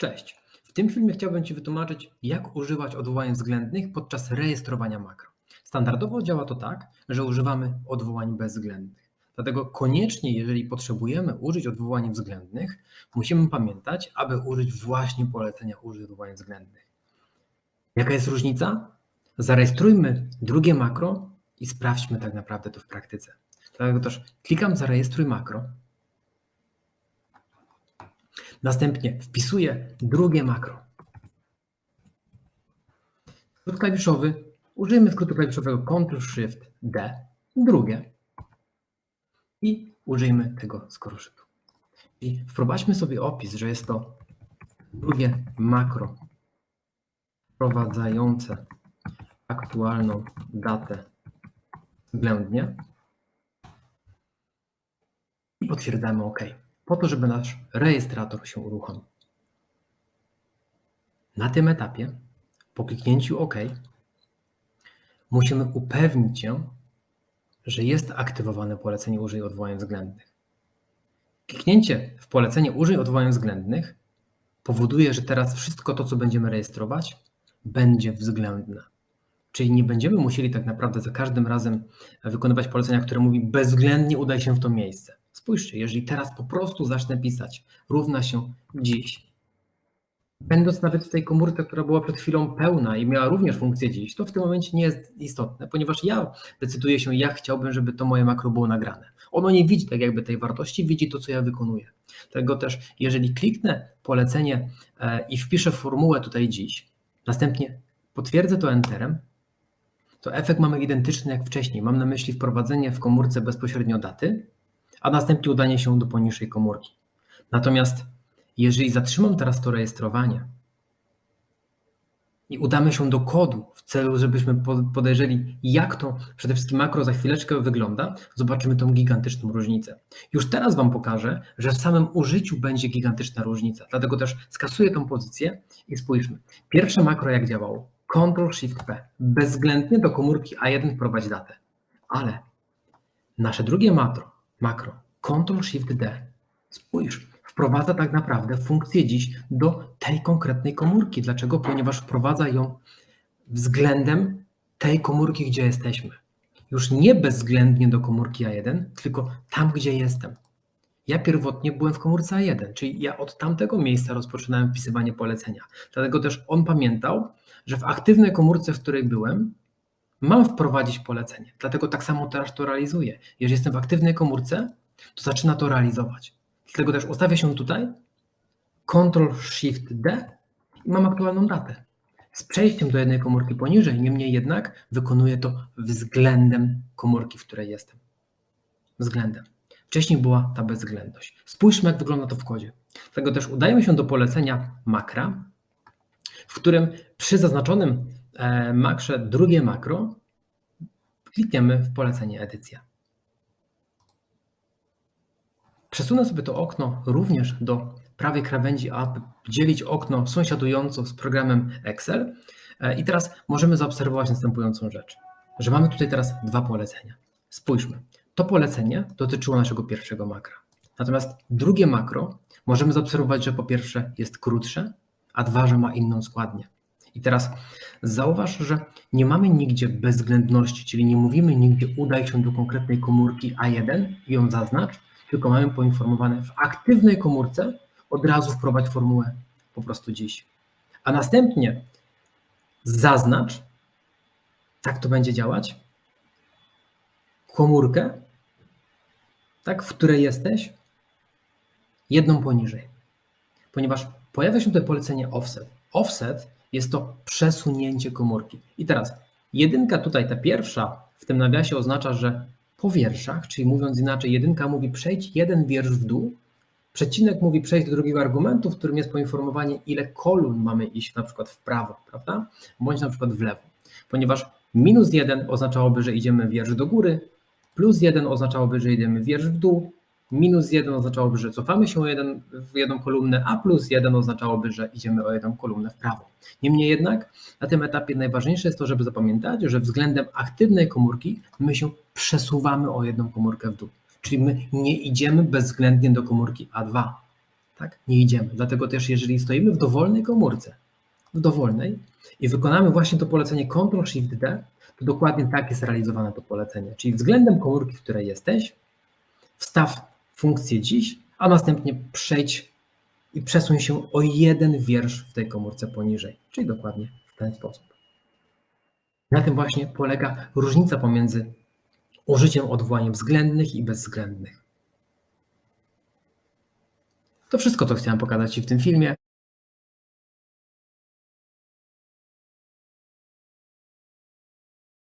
Cześć. W tym filmie chciałbym Ci wytłumaczyć, jak używać odwołań względnych podczas rejestrowania makro. Standardowo działa to tak, że używamy odwołań bezwzględnych. Dlatego koniecznie, jeżeli potrzebujemy użyć odwołań względnych, musimy pamiętać, aby użyć właśnie polecenia użyć odwołań względnych. Jaka jest różnica? Zarejestrujmy drugie makro i sprawdźmy tak naprawdę to w praktyce. Dlatego też klikam zarejestruj makro. Następnie wpisuję drugie makro. Skrót klawiszowy. Użyjmy skrótu klawiszowego Ctrl-Shift-D. Drugie. I użyjmy tego skrótu. I wprowadźmy sobie opis, że jest to drugie makro wprowadzające aktualną datę względnie. I potwierdzamy OK po to, żeby nasz rejestrator się uruchomił. Na tym etapie, po kliknięciu OK, musimy upewnić się, że jest aktywowane polecenie Użyj odwołań względnych. Kliknięcie w polecenie Użyj odwołań względnych powoduje, że teraz wszystko to, co będziemy rejestrować, będzie względne. Czyli nie będziemy musieli tak naprawdę za każdym razem wykonywać polecenia, które mówi bezwzględnie udaj się w to miejsce. Spójrzcie, jeżeli teraz po prostu zacznę pisać, równa się dziś, będąc nawet w tej komórce, która była przed chwilą pełna i miała również funkcję dziś, to w tym momencie nie jest istotne, ponieważ ja decyduję się, jak chciałbym, żeby to moje makro było nagrane. Ono nie widzi tak jakby tej wartości, widzi to, co ja wykonuję. Dlatego też, jeżeli kliknę polecenie e, i wpiszę formułę tutaj dziś, następnie potwierdzę to Enterem, to efekt mamy identyczny jak wcześniej. Mam na myśli wprowadzenie w komórce bezpośrednio daty, a następnie udanie się do poniższej komórki. Natomiast jeżeli zatrzymam teraz to rejestrowanie i udamy się do kodu w celu, żebyśmy podejrzeli, jak to przede wszystkim makro za chwileczkę wygląda, zobaczymy tą gigantyczną różnicę. Już teraz Wam pokażę, że w samym użyciu będzie gigantyczna różnica. Dlatego też skasuję tą pozycję i spójrzmy. Pierwsze makro jak działało? Ctrl-Shift-P. Bezwzględnie do komórki A1 wprowadź datę. Ale nasze drugie makro, makro Ctrl-Shift-D, spójrz, wprowadza tak naprawdę funkcję dziś do tej konkretnej komórki. Dlaczego? Ponieważ wprowadza ją względem tej komórki, gdzie jesteśmy. Już nie bezwzględnie do komórki A1, tylko tam, gdzie jestem. Ja pierwotnie byłem w komórce A1, czyli ja od tamtego miejsca rozpoczynałem wpisywanie polecenia. Dlatego też on pamiętał, że w aktywnej komórce, w której byłem, mam wprowadzić polecenie. Dlatego tak samo teraz to realizuję. Jeżeli jestem w aktywnej komórce, to zaczyna to realizować. Dlatego też ustawię się tutaj, Ctrl-Shift-D i mam aktualną datę. Z przejściem do jednej komórki poniżej, niemniej jednak wykonuję to względem komórki, w której jestem. Względem. Wcześniej była ta bezwzględność. Spójrzmy, jak wygląda to w kodzie. Dlatego też udajemy się do polecenia makra, w którym przy zaznaczonym makrze drugie makro klikniemy w polecenie edycja. Przesunę sobie to okno również do prawej krawędzi, aby dzielić okno sąsiadujące z programem Excel. E, I teraz możemy zaobserwować następującą rzecz, że mamy tutaj teraz dwa polecenia. Spójrzmy, to polecenie dotyczyło naszego pierwszego makra. Natomiast drugie makro możemy zaobserwować, że po pierwsze jest krótsze, a dwa, że ma inną składnię. I teraz zauważ, że nie mamy nigdzie bezwzględności, czyli nie mówimy nigdzie udaj się do konkretnej komórki A1 i ją zaznacz, tylko mamy poinformowane w aktywnej komórce od razu wprowadź formułę po prostu dziś. A następnie zaznacz, tak to będzie działać, komórkę, tak, w której jesteś, jedną poniżej. Ponieważ pojawia się tutaj polecenie offset. Offset jest to przesunięcie komórki. I teraz jedynka tutaj, ta pierwsza w tym nawiasie oznacza, że po wierszach, czyli mówiąc inaczej, jedynka mówi przejdź jeden wiersz w dół, przecinek mówi przejść do drugiego argumentu, w którym jest poinformowanie, ile kolumn mamy iść na przykład w prawo, prawda? Bądź na przykład w lewo. Ponieważ minus jeden oznaczałoby, że idziemy wiersz do góry, plus jeden oznaczałoby, że idziemy wiersz w dół, minus 1 oznaczałoby, że cofamy się o jeden, w jedną kolumnę, a plus 1 oznaczałoby, że idziemy o jedną kolumnę w prawo. Niemniej jednak na tym etapie najważniejsze jest to, żeby zapamiętać, że względem aktywnej komórki my się przesuwamy o jedną komórkę w dół. Czyli my nie idziemy bezwzględnie do komórki A2. Tak? Nie idziemy. Dlatego też, jeżeli stoimy w dowolnej komórce, w dowolnej i wykonamy właśnie to polecenie Ctrl-Shift-D, to dokładnie tak jest realizowane to polecenie. Czyli względem komórki, w której jesteś, wstaw funkcję dziś, a następnie przejdź i przesuń się o jeden wiersz w tej komórce poniżej, czyli dokładnie w ten sposób. Na tym właśnie polega różnica pomiędzy użyciem odwołań względnych i bezwzględnych. To wszystko, co chciałem pokazać Ci w tym filmie.